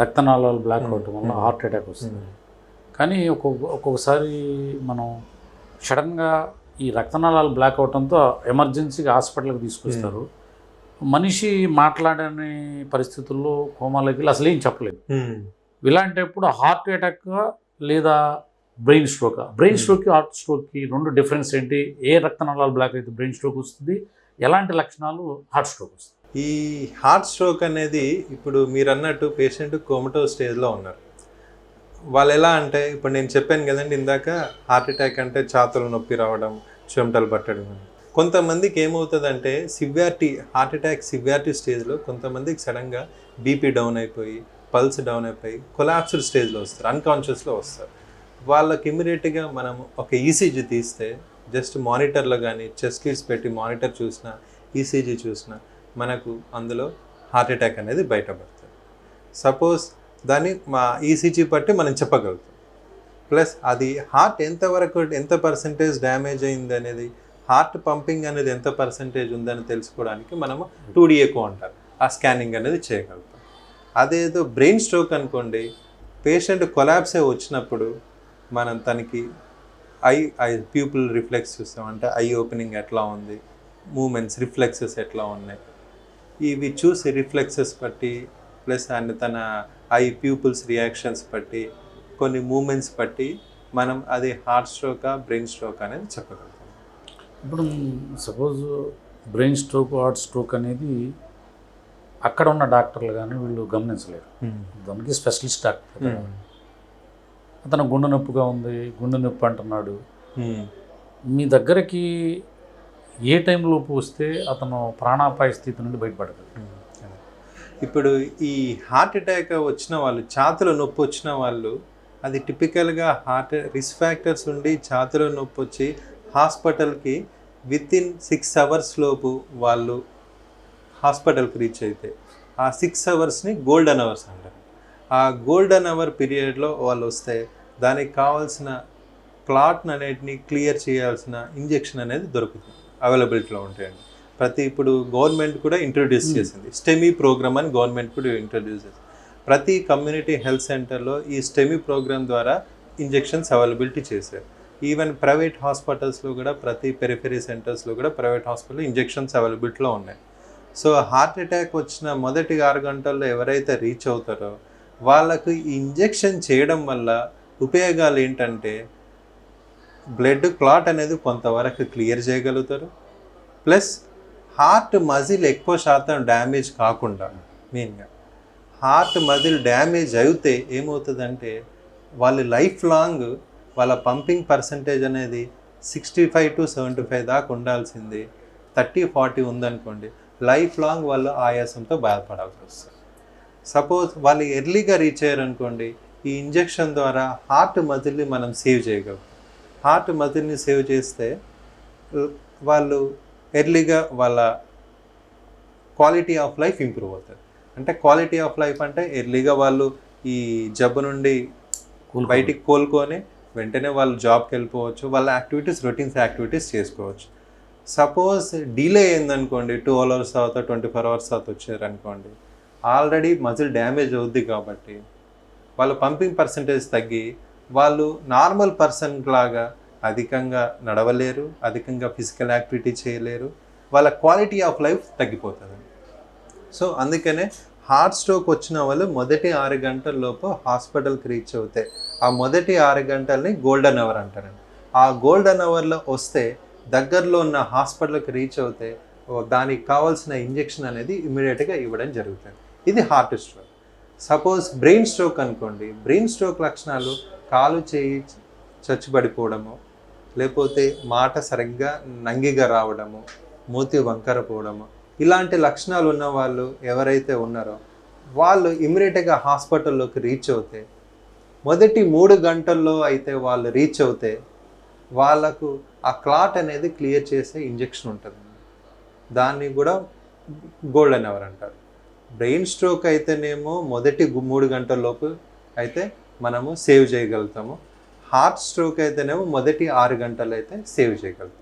రక్తనాళాలు బ్లాక్ అవటం వల్ల హార్ట్ అటాక్ వస్తుంది. కానీ ఒక్కొక్క ఒక్కొక్కసారి మనం సడన్గా ఈ రక్తనాళాలు బ్లాక్ అవటంతో ఎమర్జెన్సీగా హాస్పిటల్కి తీసుకొస్తారు. మనిషి మాట్లాడని పరిస్థితుల్లో కోమాలోకి వెళ్ళి అసలు ఏం చెప్పలేదు ఇలాంటప్పుడు హార్ట్ అటాక్ లేదా బ్రెయిన్ స్ట్రోక్ బ్రెయిన్ స్ట్రోక్కి హార్ట్ స్ట్రోక్కి రెండు డిఫరెన్స్ ఏంటి? ఏ రక్తనాళాలు బ్లాక్ అయితే బ్రెయిన్ స్ట్రోక్ వస్తుంది? ఎలాంటి లక్షణాలు హార్ట్ స్ట్రోక్ వస్తుంది? ఈ హార్ట్ స్ట్రోక్ అనేది ఇప్పుడు మీరు అన్నట్టు పేషెంట్ కోమటో స్టేజ్లో ఉన్నారు. వాళ్ళు ఎలా అంటే ఇప్పుడు నేను చెప్పాను కదండి ఇందాక హార్ట్ అటాక్ అంటే ఛాతలు నొప్పి రావడం చెమటలు పట్టడం కొంతమందికి ఏమవుతుందంటే సివియారిటీ హార్ట్ అటాక్ సివియారిటీ స్టేజ్లో కొంతమందికి సడన్గా బీపీ డౌన్ అయిపోయి పల్స్ డౌన్ అయిపోయి కొలాప్స్డ్ స్టేజ్లో వస్తారు అన్కాన్షియస్లో వస్తారు. వాళ్ళకి ఇమీడియట్గా మనం ఒక ఈసీజీ తీస్తే జస్ట్ మానిటర్లో కానీ చెస్ట్ లీడ్స్ పెట్టి మానిటర్ చూసినా ఈసీజీ చూసినా మనకు అందులో హార్ట్ అటాక్ అనేది బయటపడుతుంది. సపోజ్ దాన్ని మా ఈసీజీ బట్టి మనం చెప్పగలుగుతాం. ప్లస్ అది హార్ట్ ఎంతవరకు ఎంత పర్సంటేజ్ డ్యామేజ్ అయింది అనేది హార్ట్ పంపింగ్ అనేది ఎంత పర్సంటేజ్ ఉందని తెలుసుకోవడానికి మనము టూ డిఏకో అంటారు. ఆ స్కానింగ్ అనేది చేయగలుగుతాం. అదేదో బ్రెయిన్ స్ట్రోక్ అనుకోండి పేషెంట్ కొలాప్సే వచ్చినప్పుడు మనం తనకి ఐ ఐ ప్యూపుల్ రిఫ్లెక్స్ చూస్తాం. అంటే ఐ ఓపెనింగ్ ఎట్లా ఉంది మూమెంట్స్ రిఫ్లెక్సెస్ ఎట్లా ఉన్నాయి. ఇవి చూసి రిఫ్లెక్సెస్ బట్టి ప్లస్ అండ్ తన ఐ ప్యూపుల్స్ రియాక్షన్స్ బట్టి కొన్ని మూమెంట్స్ బట్టి మనం అది హార్ట్ స్ట్రోకా బ్రెయిన్ స్ట్రోక్ అనేది చెప్పగలుగుతాం. ఇప్పుడు suppose brain stroke heart stroke అనేది అక్కడ ఉన్న డాక్టర్లు కానీ వీళ్ళు గమనించలేరు. దానికి స్పెషలిస్ట్ డాక్టర్. అతను గుండె నొప్పిగా ఉంది గుండె నొప్పి అంటున్నాడు. మీ దగ్గరికి ఏ టైంలోపు వస్తే అతను ప్రాణాపాయ స్థితి నుండి బయటపడతాడు? ఇప్పుడు ఈ హార్ట్ అటాక్ వచ్చిన వాళ్ళు ఛాతిలో నొప్పి వచ్చిన వాళ్ళు అది టిపికల్గా హార్ట్ రిస్క్ ఫ్యాక్టర్స్ ఉండి ఛాతిలో నొప్పి వచ్చి హాస్పిటల్కి విత్ ఇన్ సిక్స్ అవర్స్ లోపు వాళ్ళు హాస్పిటల్కి రీచ్ అయితే ఆ సిక్స్ అవర్స్ని గోల్డెన్ అవర్స్ అంటారు. ఆ గోల్డెన్ అవర్ పీరియడ్లో వాళ్ళు వస్తే దానికి కావాల్సిన క్లాట్ అనేటిని క్లియర్ చేయాల్సిన ఇంజెక్షన్ అనేది దొరుకుతుంది. అవైలబిలిటీలో ఉంటాయండి. ప్రతి ఇప్పుడు గవర్నమెంట్ కూడా ఇంట్రొడ్యూస్ చేసింది. స్టెమీ ప్రోగ్రామ్ అని గవర్నమెంట్ కూడా ఇంట్రొడ్యూస్ చేసింది. ప్రతి కమ్యూనిటీ హెల్త్ సెంటర్లో ఈ స్టెమీ ప్రోగ్రామ్ ద్వారా ఇంజెక్షన్స్ అవైలబిలిటీ చేశారు. ఈవెన్ ప్రైవేట్ హాస్పిటల్స్లో కూడా ప్రతి పెరిఫెరీ సెంటర్స్లో కూడా ప్రైవేట్ హాస్పిటల్ ఇంజెక్షన్స్ అవైలబిలిటీలో ఉన్నాయి. సో హార్ట్ అటాక్ వచ్చిన మొదటి ఆరు గంటల్లో ఎవరైతే రీచ్ అవుతారో వాళ్ళకు ఈ ఇంజెక్షన్ చేయడం వల్ల ఉపయోగాలు ఏంటంటే బ్లడ్ క్లాట్ అనేది కొంతవరకు క్లియర్ చేయగలుగుతారు. ప్లస్ హార్ట్ మజిల్ ఎక్కువ శాతం డ్యామేజ్ కాకుండా మెయిన్గా హార్ట్ మజిల్ డ్యామేజ్ అయితే ఏమవుతుందంటే వాళ్ళు లైఫ్ లాంగ్ వాళ్ళ పంపింగ్ పర్సంటేజ్ అనేది sixty five to seventy five దాకా ఉండాల్సింది. థర్టీ ఫార్టీ ఉందనుకోండి లైఫ్ లాంగ్ వాళ్ళు ఆయాసంతో బాధపడాల్సి వస్తుంది. సపోజ్ వాళ్ళు ఎర్లీగా రీచ్ అయ్యారనుకోండి ఈ ఇంజెక్షన్ ద్వారా హార్ట్ మజిల్ని మనం సేవ్ చేయగలం. హార్ట్ మజిల్ని సేవ్ చేస్తే వాళ్ళు ఎర్లీగా వాళ్ళ క్వాలిటీ ఆఫ్ లైఫ్ ఇంప్రూవ్ అవుతుంది అంటే క్వాలిటీ ఆఫ్ లైఫ్ అంటే ఎర్లీగా వాళ్ళు ఈ జబ్బు నుండి బయటికి కోలుకొని వెంటనే వాళ్ళు జాబ్కి వెళ్ళిపోవచ్చు వాళ్ళ యాక్టివిటీస్ రొటీన్స్ యాక్టివిటీస్ చేసుకోవచ్చు. సపోజ్ డిలే అయిందనుకోండి టూ అవర్స్ తర్వాత ట్వంటీ ఫోర్ అవర్స్ తర్వాత వచ్చారనుకోండి ఆల్రెడీ మజిల్ డ్యామేజ్ అవుద్ది కాబట్టి వాళ్ళ పంపింగ్ పర్సంటేజ్ తగ్గి వాళ్ళు నార్మల్ పర్సన్ లాగా అధికంగా నడవలేరు అధికంగా ఫిజికల్ యాక్టివిటీ చేయలేరు వాళ్ళ క్వాలిటీ ఆఫ్ లైఫ్ తగ్గిపోతుంది. సో అందుకనే హార్ట్ స్ట్రోక్ వచ్చిన వాళ్ళు మొదటి ఆరు గంటల లోపు హాస్పిటల్కి రీచ్ అవుతాయి ఆ మొదటి ఆరు గంటల్ని గోల్డెన్ అవర్ అంటారండి. ఆ గోల్డెన్ అవర్లో వస్తే దగ్గరలో ఉన్న హాస్పిటల్కి రీచ్ అవుతే దానికి కావాల్సిన ఇంజెక్షన్ అనేది ఇమీడియట్గా ఇవ్వడం జరుగుతుంది. ఇది heart stroke suppose brain stroke అనుకోండి బ్రెయిన్ స్ట్రోక్ లక్షణాలు కాలు చేయి చచ్చుబడిపోవడము లేకపోతే మాట సరిగ్గా నంగిగా రావడము మూతి వంకర పోవడము ఇలాంటి లక్షణాలు ఉన్న వాళ్ళు ఎవరైతే ఉన్నారో వాళ్ళు ఇమ్మీడియట్గా హాస్పిటల్లోకి రీచ్ అవుతే మొదటి మూడు గంటల్లో అయితే వాళ్ళు రీచ్ అవుతే వాళ్ళకు ఆ క్లాట్ అనేది క్లియర్ చేసే ఇంజెక్షన్ ఉంటుంది. దాన్ని కూడా గోల్డెన్ అవర్ అంటారు. బ్రెయిన్ స్ట్రోక్ అయితేనేమో మొదటి మూడు గంటల లోపు అయితే మనము సేవ్ చేయగలుగుతాము. హార్ట్ స్ట్రోక్ అయితేనేమో మొదటి ఆరు గంటలు అయితే సేవ్ చేయగలుగుతాం